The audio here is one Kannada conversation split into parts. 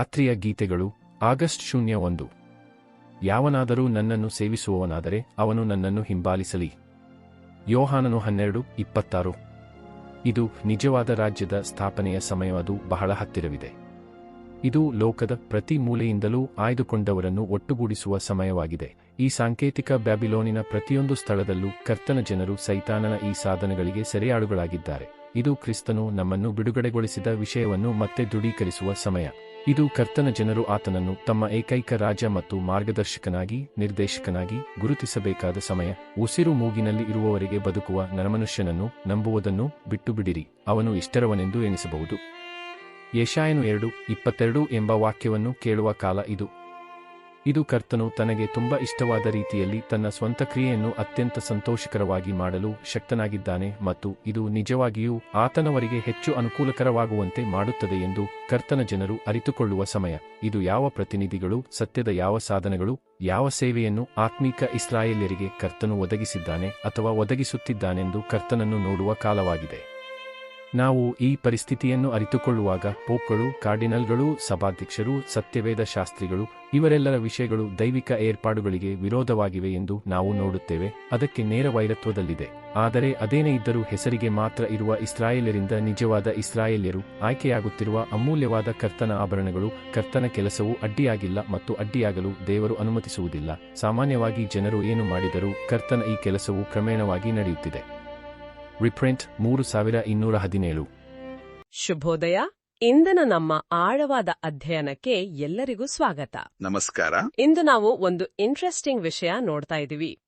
ರಾತ್ರಿಯ ಗೀತೆಗಳು, ಆಗಸ್ಟ್ ಶೂನ್ಯ ಒಂದು. ಯಾವನಾದರೂ ನನ್ನನ್ನು ಸೇವಿಸುವವನಾದರೆ ಅವನು ನನ್ನನ್ನು ಹಿಂಬಾಲಿಸಲಿ. ಯೋಹಾನನು ಹನ್ನೆರಡು, ಇಪ್ಪತ್ತಾರು. ಇದು ನಿಜವಾದ ರಾಜ್ಯದ ಸ್ಥಾಪನೆಯ ಸಮಯವದು ಬಹಳ ಹತ್ತಿರವಿದೆ. ಇದು ಲೋಕದ ಪ್ರತಿ ಮೂಲೆಯಿಂದಲೂ ಆಯ್ದುಕೊಂಡವರನ್ನು ಒಟ್ಟುಗೂಡಿಸುವ ಸಮಯವಾಗಿದೆ. ಈ ಸಾಂಕೇತಿಕ ಬ್ಯಾಬಿಲೋನಿನ ಪ್ರತಿಯೊಂದು ಸ್ಥಳದಲ್ಲೂ ಕರ್ತನ ಜನರು ಸೈತಾನನ ಈ ಸಾಧನಗಳಿಗೆ ಸೆರೆಯಾಳುಗಳಾಗಿದ್ದಾರೆ. ಇದು ಕ್ರಿಸ್ತನು ನಮ್ಮನ್ನು ಬಿಡುಗಡೆಗೊಳಿಸಿದ ವಿಷಯವನ್ನು ಮತ್ತೆ ದೃಢೀಕರಿಸುವ ಸಮಯ. ಇದು ಕರ್ತನ ಜನರು ಆತನನ್ನು ತಮ್ಮ ಏಕೈಕ ರಾಜ ಮತ್ತು ಮಾರ್ಗದರ್ಶಕನಾಗಿ, ನಿರ್ದೇಶಕನಾಗಿ ಗುರುತಿಸಬೇಕಾದ ಸಮಯ. ಉಸಿರು ಮೂಗಿನಲ್ಲಿ ಇರುವವರಿಗೆ ಬದುಕುವ ನರಮನುಷ್ಯನನ್ನು ನಂಬುವುದನ್ನು ಬಿಟ್ಟುಬಿಡಿರಿ. ಅವನು ಇಷ್ಟರವನೆಂದು ಎನಿಸಬಹುದು ಯಶಾಯನು ಎರಡು, ಇಪ್ಪತ್ತೆರಡು ಎಂಬ ವಾಕ್ಯವನ್ನು ಕೇಳುವ ಕಾಲ ಇದು. ಇದು ಕರ್ತನು ತನಗೆ ತುಂಬಾ ಇಷ್ಟವಾದ ರೀತಿಯಲ್ಲಿ ತನ್ನ ಸ್ವಂತ ಕ್ರಿಯೆಯನ್ನು ಅತ್ಯಂತ ಸಂತೋಷಕರವಾಗಿ ಮಾಡಲು ಶಕ್ತನಾಗಿದ್ದಾನೆ ಮತ್ತು ಇದು ನಿಜವಾಗಿಯೂ ಆತನವರಿಗೆ ಹೆಚ್ಚು ಅನುಕೂಲಕರವಾಗುವಂತೆ ಮಾಡುತ್ತದೆ ಎಂದು ಕರ್ತನ ಜನರು ಅರಿತುಕೊಳ್ಳುವ ಸಮಯ. ಇದು ಯಾವ ಪ್ರತಿನಿಧಿಗಳು, ಸತ್ಯದ ಯಾವ ಸಾಧನಗಳು, ಯಾವ ಸೇವೆಯನ್ನು ಆತ್ಮೀಕ ಇಸ್ರಾಯೇಲ್ಯರಿಗೆ ಕರ್ತನು ಒದಗಿಸಿದ್ದಾನೆ ಅಥವಾ ಒದಗಿಸುತ್ತಿದ್ದಾನೆಂದು ಕರ್ತನನ್ನು ನೋಡುವ ಕಾಲವಾಗಿದೆ. ನಾವು ಈ ಪರಿಸ್ಥಿತಿಯನ್ನು ಅರಿತುಕೊಳ್ಳುವಾಗ ಪೋಪ್ಗಳು, ಕಾರ್ಡಿನಲ್ಗಳು, ಸಭಾಧ್ಯಕ್ಷರು, ಸತ್ಯವೇದ ಶಾಸ್ತ್ರಿಗಳು ಇವರೆಲ್ಲರ ವಿಷಯಗಳು ದೈವಿಕ ಏರ್ಪಾಡುಗಳಿಗೆ ವಿರೋಧವಾಗಿವೆ ಎಂದು ನಾವು ನೋಡುತ್ತೇವೆ. ಅದಕ್ಕೆ ನೇರ ವೈರತ್ವದಲ್ಲಿದೆ. ಆದರೆ ಅದೇನೇ ಇದ್ದರೂ ಹೆಸರಿಗೆ ಮಾತ್ರ ಇರುವ ಇಸ್ರಾಯೇಲರಿಂದ ನಿಜವಾದ ಇಸ್ರಾಯೇಲ್ಯರು ಆಯ್ಕೆಯಾಗುತ್ತಿರುವ ಅಮೂಲ್ಯವಾದ ಕರ್ತನ ಆಭರಣಗಳು ಕರ್ತನ ಕೆಲಸವು ಅಡ್ಡಿಯಾಗಿಲ್ಲ ಮತ್ತು ಅಡ್ಡಿಯಾಗಲು ದೇವರು ಅನುಮತಿಸುವುದಿಲ್ಲ. ಸಾಮಾನ್ಯವಾಗಿ ಜನರು ಏನು ಮಾಡಿದರೂ ಕರ್ತನ ಈ ಕೆಲಸವು ಕ್ರಮೇಣವಾಗಿ ನಡೆಯುತ್ತಿದೆ. ರಿಪ್ರಿಂಟ್ ಮೂರು ಸಾವಿರ ಇನ್ನೂರ ಹದಿನೇಳು. ಶುಭೋದಯ. ಇಂದಿನ ನಮ್ಮ ಆಳವಾದ ಅಧ್ಯಯನಕ್ಕೆ ಎಲ್ಲರಿಗೂ ಸ್ವಾಗತ. ನಮಸ್ಕಾರ. ಇಂದು ನಾವು ಒಂದು ಇಂಟ್ರೆಸ್ಟಿಂಗ್ ವಿಷಯ ನೋಡ್ತಾ ಇದ್ದೀವಿ.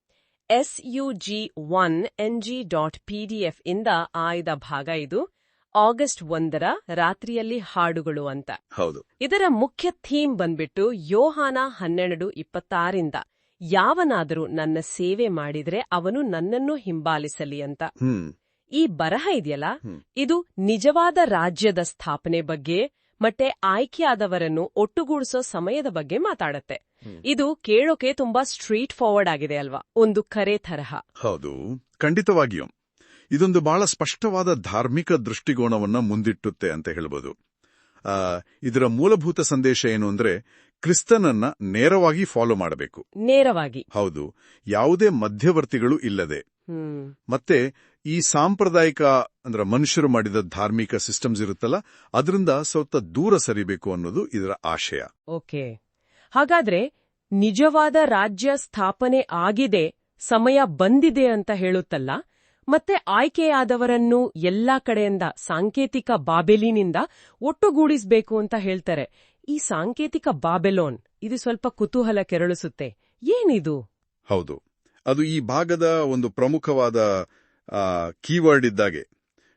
S U G one N G dot PDF ಇಂದ ಆಯ್ದ ಭಾಗ ಇದು. ಆಗಸ್ಟ್ ಒಂದರ ರಾತ್ರಿಯಲ್ಲಿ ಹಾಡುಗಳು ಅಂತ. ಹೌದು. ಇದರ ಮುಖ್ಯ ಥೀಮ್ ಬಂದ್ಬಿಟ್ಟು ಯೋಹಾನ ಹನ್ನೆರಡು ಇಪ್ಪತ್ತಾರಿಂದ. ಯಾವನಾದರೂ ನನ್ನ ಸೇವೆ ಮಾಡಿದ್ರೆ ಅವನು ನನ್ನನ್ನು ಹಿಂಬಾಲಿಸಲಿ ಅಂತ. ಈ ಬರಹ ಇದೆಯಲ್ಲ? ಇದು ನಿಜವಾದ ರಾಜ್ಯದ ಸ್ಥಾಪನೆ ಬಗ್ಗೆ ಮತ್ತೆ ಆಯ್ಕೆಯಾದವರನ್ನು ಒಟ್ಟುಗೂಡಿಸೋ ಸಮಯದ ಬಗ್ಗೆ ಮಾತಾಡತ್ತೆ. ಇದು ಕೇಳೋಕೆ ತುಂಬಾ ಸ್ಟ್ರೀಟ್ ಫಾರ್ವರ್ಡ್ ಆಗಿದೆ ಅಲ್ವಾ? ಒಂದು ಕರೆ ತರಹ. ಹೌದು. ಖಂಡಿತವಾಗಿಯೂ. ಇದೊಂದು ಬಹಳ ಸ್ಪಷ್ಟವಾದ ಧಾರ್ಮಿಕ ದೃಷ್ಟಿಕೋನವನ್ನ ಮುಂದಿಟ್ಟುತ್ತೆ ಅಂತ ಹೇಳ್ಬೋದು. ಆ, ಇದರ ಮೂಲಭೂತ ಸಂದೇಶ ಏನು ಅಂದ್ರೆ ಕ್ರಿಸ್ತನನ್ನ ನೇರವಾಗಿ ಫಾಲೋ ಮಾಡಬೇಕು. ನೇರವಾಗಿ. ಹೌದು. ಯಾವುದೇ ಮಧ್ಯವರ್ತಿಗಳು ಇಲ್ಲದೆ. ಮತ್ತೆ ಈ ಸಾಂಪ್ರದಾಯಿಕ ಅಂದ್ರೆ ಮನುಷ್ಯರು ಮಾಡಿದ ಧಾರ್ಮಿಕ ಸಿಸ್ಟಮ್ಸ್ ಇರುತ್ತಲ್ಲ ಅದರಿಂದ ಸ್ವಲ್ಪ ದೂರ ಸರಿಬೇಕು ಅನ್ನೋದು ಇದರ ಆಶಯ. ಓಕೆ. ಹಾಗಾದ್ರೆ ನಿಜವಾದ ರಾಜ್ಯ ಸ್ಥಾಪನೆ ಆಗಿದೆ ಸಮಯ ಬಂದಿದೆ ಅಂತ ಹೇಳುತ್ತಲ್ಲ ಮತ್ತೆ ಆಯ್ಕೆಯಾದವರನ್ನು ಎಲ್ಲಾ ಕಡೆಯಿಂದ ಸಾಂಕೇತಿಕ ಬಾಬೆಲಿನಿಂದ ಒಟ್ಟುಗೂಡಿಸಬೇಕು ಅಂತ ಹೇಳ್ತಾರೆ. ಈ ಸಾಂಕೇತಿಕ ಬಾಬೆಲೋನ್ ಇದು ಸ್ವಲ್ಪ ಕುತೂಹಲ ಕೆರಳಿಸುತ್ತೆ. ಏನಿದು? ಹೌದು. ಅದು ಈ ಭಾಗದ ಒಂದು ಪ್ರಮುಖವಾದ ಕೀವರ್ಡ್ ಇದ್ದಾಗೆ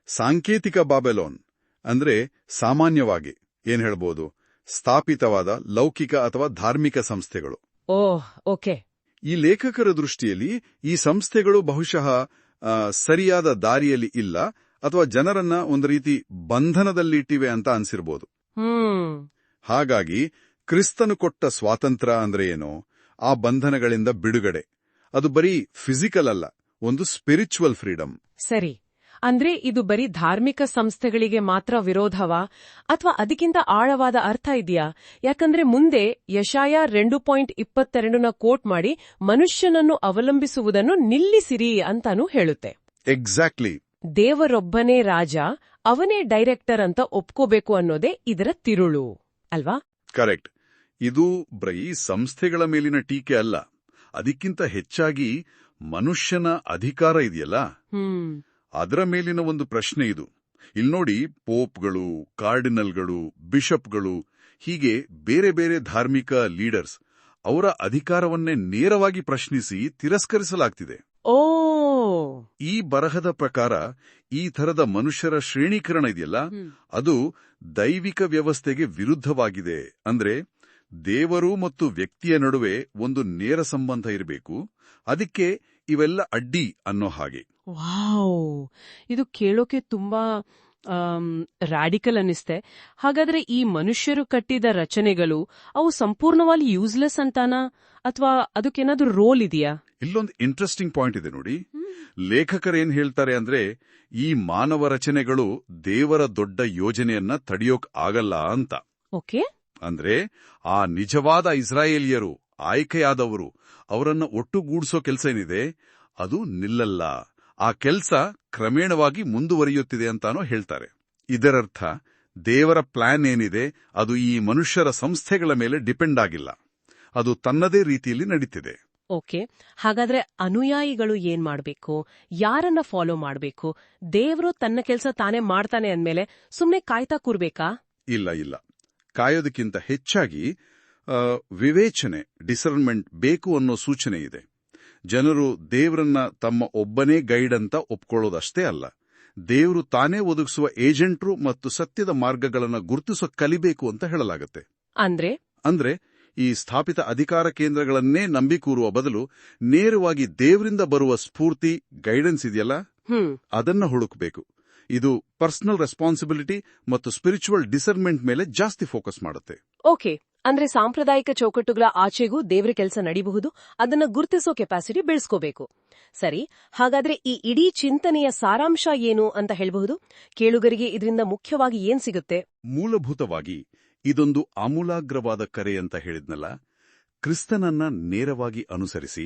ಸಾಂಕೇತಿಕ ಬಾಬೆಲೋನ್ ಅಂದ್ರೆ ಸಾಮಾನ್ಯವಾಗಿ ಏನ್ ಹೇಳ್ಬೋದು? ಸ್ಥಾಪಿತವಾದ ಲೌಕಿಕ ಅಥವಾ ಧಾರ್ಮಿಕ ಸಂಸ್ಥೆಗಳು. Oh okay. ಈ ಲೇಖಕರ ದೃಷ್ಟಿಯಲ್ಲಿ ಈ ಸಂಸ್ಥೆಗಳು ಬಹುಶಃ ಸರಿಯಾದ ದಾರಿಯಲ್ಲಿ ಇಲ್ಲ ಅಥವಾ ಜನರನ್ನ ಒಂದು ರೀತಿ ಬಂಧನದಲ್ಲಿಟ್ಟಿವೆ ಅಂತ ಅನ್ಸಿರ್ಬೋದು. ಹಾಗಾಗಿ ಕ್ರಿಸ್ತನು ಕೊಟ್ಟ ಸ್ವಾತಂತ್ರ್ಯ ಅಂದ್ರೆ ಏನು? ಆ ಬಂಧನಗಳಿಂದ ಬಿಡುಗಡೆ. ಅದು ಬರೀ ಫಿಸಿಕಲ್ ಅಲ್ಲ. ಒಂದು ಸ್ಪಿರಿಚುವಲ್ ಫ್ರೀಡಮ್ ಸರಿ. ಅಂದ್ರೆ ಇದು ಬರೀ ಧಾರ್ಮಿಕ ಸಂಸ್ಥೆಗಳಿಗೆ ಮಾತ್ರ ವಿರೋಧವಾ? ಅಥವಾ ಅದಕ್ಕಿಂತ ಆಳವಾದ ಅರ್ಥ ಇದೆಯಾ? ಯಾಕಂದ್ರೆ ಮುಂದೆ ಯಶಾಯ ರೆಂಡು ಪಾಯಿಂಟ್ ಇಪ್ಪತ್ತೆರಡನ ಕೋಟ್ ಮಾಡಿ ಮನುಷ್ಯನನ್ನು ಅವಲಂಬಿಸುವುದನ್ನು ನಿಲ್ಲಿಸಿರಿ ಅಂತಾನೂ ಹೇಳುತ್ತೆ. ಎಕ್ಸಾಕ್ಟ್ಲಿ ದೇವರೊಬ್ಬನೇ ರಾಜ ಅವನೇ ಡೈರೆಕ್ಟರ್ ಅಂತ ಒಪ್ಕೋಬೇಕು ಅನ್ನೋದೇ ಇದರ ತಿರುಳು. ಅಲ್ವಾ? ಕರೆಕ್ಟ್ ಇದು ಬರೀ ಸಂಸ್ಥೆಗಳ ಮೇಲಿನ ಟೀಕೆ ಅಲ್ಲ. ಅದಕ್ಕಿಂತ ಹೆಚ್ಚಾಗಿ ಮನುಷ್ಯನ ಅಧಿಕಾರ ಇದೆಯಲ್ಲ? ಅದರ ಮೇಲಿನ ಒಂದು ಪ್ರಶ್ನೆ ಇದು. ಇಲ್ಲಿ ನೋಡಿ ಪೋಪ್ಗಳು ಕಾರ್ಡಿನಲ್ಗಳು ಬಿಷಪ್ಗಳು ಹೀಗೆ ಬೇರೆ ಬೇರೆ ಧಾರ್ಮಿಕ ಲೀಡರ್ಸ್ ಅವರ ಅಧಿಕಾರವನ್ನೇ ನೇರವಾಗಿ ಪ್ರಶ್ನಿಸಿ ತಿರಸ್ಕರಿಸಲಾಗ್ತಿದೆ. ಓ! ಈ ಬರಹದ ಪ್ರಕಾರ ಈ ಥರದ ಮನುಷ್ಯರ ಶ್ರೇಣೀಕರಣ ಇದೆಯಲ್ಲ? ಅದು ದೈವಿಕ ವ್ಯವಸ್ಥೆಗೆ ವಿರುದ್ಧವಾಗಿದೆ. ಅಂದ್ರೆ ದೇವರು ಮತ್ತು ವ್ಯಕ್ತಿಯ ನಡುವೆ ಒಂದು ನೇರ ಸಂಬಂಧ ಇರಬೇಕು. ಅದಕ್ಕೆ ಇವೆಲ್ಲ ಅಡ್ಡಿ ಅನ್ನೋ ಹಾಗೆ. ವಾವ್! ಇದು ಕೇಳೋಕೆ ತುಂಬಾ ರಾಡಿಕಲ್ ಅನ್ನಿಸ್ತೆ. ಹಾಗಾದ್ರೆ ಈ ಮನುಷ್ಯರು ಕಟ್ಟಿದ ರಚನೆಗಳು ಅವು ಸಂಪೂರ್ಣವಾಗಿ ಯೂಸ್ಲೆಸ್ ಅಂತಾನಾ? ಅಥವಾ ಅದಕ್ಕೇನಾದ್ರೂ ರೋಲ್ ಇದೆಯಾ? ಇಲ್ಲೊಂದು ಇಂಟ್ರೆಸ್ಟಿಂಗ್ ಪಾಯಿಂಟ್ ಇದೆ ನೋಡಿ. ಲೇಖಕರೇನ್ ಹೇಳ್ತಾರೆ ಅಂದ್ರೆ ಈ ಮಾನವ ರಚನೆಗಳು ದೇವರ ದೊಡ್ಡ ಯೋಜನೆಯನ್ನ ತಡೆಯೋಕ್ ಆಗಲ್ಲ ಅಂತ. ಓಕೆ. ಅಂದ್ರೆ ಆ ನಿಜವಾದ ಇಸ್ರಾಯೇಲಿಯರು ಆಯ್ಕೆಯಾದವರು ಅವರನ್ನ ಒಟ್ಟುಗೂಡಿಸೋ ಕೆಲಸ ಏನಿದೆ? ಅದು ನಿಲ್ಲಲ್ಲ. ಆ ಕೆಲಸ ಕ್ರಮೇಣವಾಗಿ ಮುಂದುವರಿಯುತ್ತಿದೆ ಅಂತಾನೋ ಹೇಳ್ತಾರೆ. ಇದರರ್ಥ ದೇವರ ಪ್ಲಾನ್ ಏನಿದೆ ಅದು ಈ ಮನುಷ್ಯರ ಸಂಸ್ಥೆಗಳ ಮೇಲೆ ಡಿಪೆಂಡ್ ಆಗಿಲ್ಲ. ಅದು ತನ್ನದೇ ರೀತಿಯಲ್ಲಿ ನಡೀತಿದೆ. ಓಕೆ. ಹಾಗಾದ್ರೆ ಅನುಯಾಯಿಗಳು ಏನ್ ಮಾಡಬೇಕು? ಯಾರನ್ನ ಫಾಲೋ ಮಾಡಬೇಕು? ದೇವರು ತನ್ನ ಕೆಲಸ ತಾನೇ ಮಾಡ್ತಾನೆ ಅಂದ್ಮೇಲೆ ಸುಮ್ನೆ ಕಾಯ್ತಾ ಕೂರ್ಬೇಕಾ? ಇಲ್ಲ ಇಲ್ಲ. ಕಾಯೋದಕ್ಕಿಂತ ಹೆಚ್ಚಾಗಿ ವಿವೇಚನೆ ಡಿಸರ್ನ್ಮೆಂಟ್ ಬೇಕು ಅನ್ನೋ ಸೂಚನೆ ಇದೆ. ಜನರು ದೇವರನ್ನ ತಮ್ಮ ಒಬ್ಬನೇ ಗೈಡ್ ಅಂತ ಒಪ್ಕೊಳ್ಳೋದಷ್ಟೇ ಅಲ್ಲ. ದೇವರು ತಾನೇ ಒದಗಿಸುವ ಏಜೆಂಟ್ರು ಮತ್ತು ಸತ್ಯದ ಮಾರ್ಗಗಳನ್ನು ಗುರುತಿಸೋ ಕಲಿಬೇಕು ಅಂತ ಹೇಳಲಾಗುತ್ತೆ. ಅಂದ್ರೆ? ಅಂದ್ರೆ ಈ ಸ್ಥಾಪಿತ ಅಧಿಕಾರ ಕೇಂದ್ರಗಳನ್ನೇ ನಂಬಿಕೂರುವ ಬದಲು ನೇರವಾಗಿ ದೇವರಿಂದ ಬರುವ ಸ್ಫೂರ್ತಿ ಗೈಡೆನ್ಸ್ ಇದೆಯಲ್ಲ? ಅದನ್ನ ಹುಡುಕಬೇಕು. ಇದು ಪರ್ಸನಲ್ ರೆಸ್ಪಾನ್ಸಿಬಿಲಿಟಿ ಮತ್ತು ಸ್ಪಿರಿಚುವಲ್ ಡಿಸರ್ಮೆಂಟ್ ಮೇಲೆ ಜಾಸ್ತಿ ಫೋಕಸ್ ಮಾಡುತ್ತೆ. ಓಕೆ ಅಂದ್ರೆ ಸಾಂಪ್ರದಾಯಿಕ ಚೌಕಟ್ಟುಗಳ ಆಚೆಗೂ ದೇವರ ಕೆಲಸ ನಡೀಬಹುದು ಅದನ್ನ ಗುರುತಿಸೋ ಕೆಪಾಸಿಟಿ ಬೆಳೆಸ್ಕೋಬೇಕು. ಸರಿ ಹಾಗಾದ್ರೆ ಈ ಇಡೀ ಚಿಂತನೆಯ ಸಾರಾಂಶ ಏನು ಅಂತ ಹೇಳಬಹುದು? ಕೇಳುಗರಿಗೆ ಇದರಿಂದ ಮುಖ್ಯವಾಗಿ ಏನ್ ಸಿಗುತ್ತೆ? ಮೂಲಭೂತವಾಗಿ ಇದೊಂದು ಆಮೂಲಾಗ್ರವಾದ ಕರೆ ಅಂತ ಹೇಳಿದ್ನಲ್ಲ ಕ್ರಿಸ್ತನನ್ನ ನೇರವಾಗಿ ಅನುಸರಿಸಿ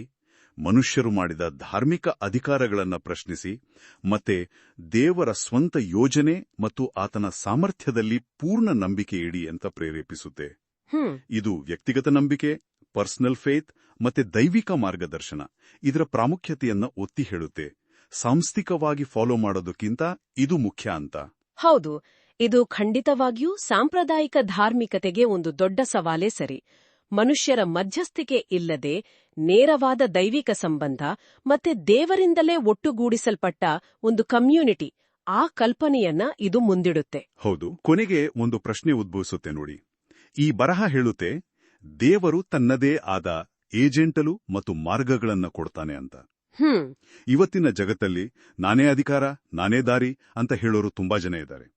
ಮನುಷ್ಯರು ಮಾಡಿದ ಧಾರ್ಮಿಕ ಅಧಿಕಾರಗಳನ್ನು ಪ್ರಶ್ನಿಸಿ ಮತ್ತೆ ದೇವರ ಸ್ವಂತ ಯೋಜನೆ ಮತ್ತು ಆತನ ಸಾಮರ್ಥ್ಯದಲ್ಲಿ ಪೂರ್ಣ ನಂಬಿಕೆ ಇಡಿ ಅಂತ ಪ್ರೇರೇಪಿಸುತ್ತೆ. ಇದು ವ್ಯಕ್ತಿಗತ ನಂಬಿಕೆ ಪರ್ಸನಲ್ ಫೇತ್ ಮತ್ತೆ ದೈವಿಕ ಮಾರ್ಗದರ್ಶನ. ಇದರ ಪ್ರಾಮುಖ್ಯತೆಯನ್ನ ಒತ್ತಿ ಹೇಳುತ್ತೆ. ಸಾಂಸ್ಥಿಕವಾಗಿ ಫಾಲೋ ಮಾಡೋದಕ್ಕಿಂತ ಇದು ಮುಖ್ಯ ಅಂತ. ಹೌದು. ಇದು ಖಂಡಿತವಾಗಿಯೂ ಸಾಂಪ್ರದಾಯಿಕ ಧಾರ್ಮಿಕತೆಗೆ ಒಂದು ದೊಡ್ಡ ಸವಾಲೇ ಸರಿ. ಮನುಷ್ಯರ ಮಧ್ಯಸ್ಥಿಕೆ ಇಲ್ಲದೆ ನೇರವಾದ ದೈವಿಕ ಸಂಬಂಧ ಮತ್ತೆ ದೇವರಿಂದಲೇ ಒಟ್ಟುಗೂಡಿಸಲ್ಪಟ್ಟ ಒಂದು ಕಮ್ಯುನಿಟಿ ಆ ಕಲ್ಪನೆಯನ್ನ ಇದು ಮುಂದಿಡುತ್ತೆ. ಹೌದು ಕೊನೆಗೆ ಒಂದು ಪ್ರಶ್ನೆ ಉದ್ಭವಿಸುತ್ತೆ ನೋಡಿ. ಈ ಬರಹ ಹೇಳುತ್ತೆ ದೇವರು ತನ್ನದೇ ಆದ ಏಜೆಂಟಲು ಮತ್ತು ಮಾರ್ಗಗಳನ್ನ ಕೊಡ್ತಾನೆ ಅಂತ. ಹ್ಮ್. ಇವತ್ತಿನ ಜಗತ್ತಲ್ಲಿ ನಾನೇ ಅಧಿಕಾರ ನಾನೇ ದಾರಿ ಅಂತ ಹೇಳೋರು ತುಂಬಾ ಜನ ಇದ್ದಾರೆ.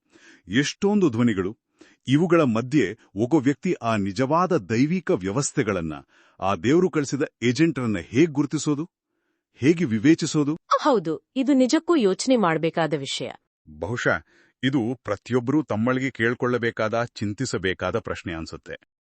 ಎಷ್ಟೊಂದು ಧ್ವನಿಗಳು ಇವುಗಳ ಮಧ್ಯೆ ಒಬ್ಬ ವ್ಯಕ್ತಿ ಆ ನಿಜವಾದ ದೈವಿಕ ವ್ಯವಸ್ಥೆಗಳನ್ನ ಆ ದೇವರು ಕಳಿಸಿದ ಏಜೆಂಟರನ್ನ ಹೇಗೆ ಗುರುತಿಸೋದು? ಹೇಗೆ ವಿವೇಚಿಸೋದು? ಹೌದು ಇದು ನಿಜಕ್ಕೂ ಯೋಚನೆ ಮಾಡಬೇಕಾದ ವಿಷಯ. ಬಹುಶಃ ಇದು ಪ್ರತಿಯೊಬ್ಬರೂ ತಮ್ಮಳಿಗೆ ಕೇಳ್ಕೊಳ್ಳಬೇಕಾದ ಚಿಂತಿಸಬೇಕಾದ ಪ್ರಶ್ನೆ ಅನ್ಸುತ್ತೆ.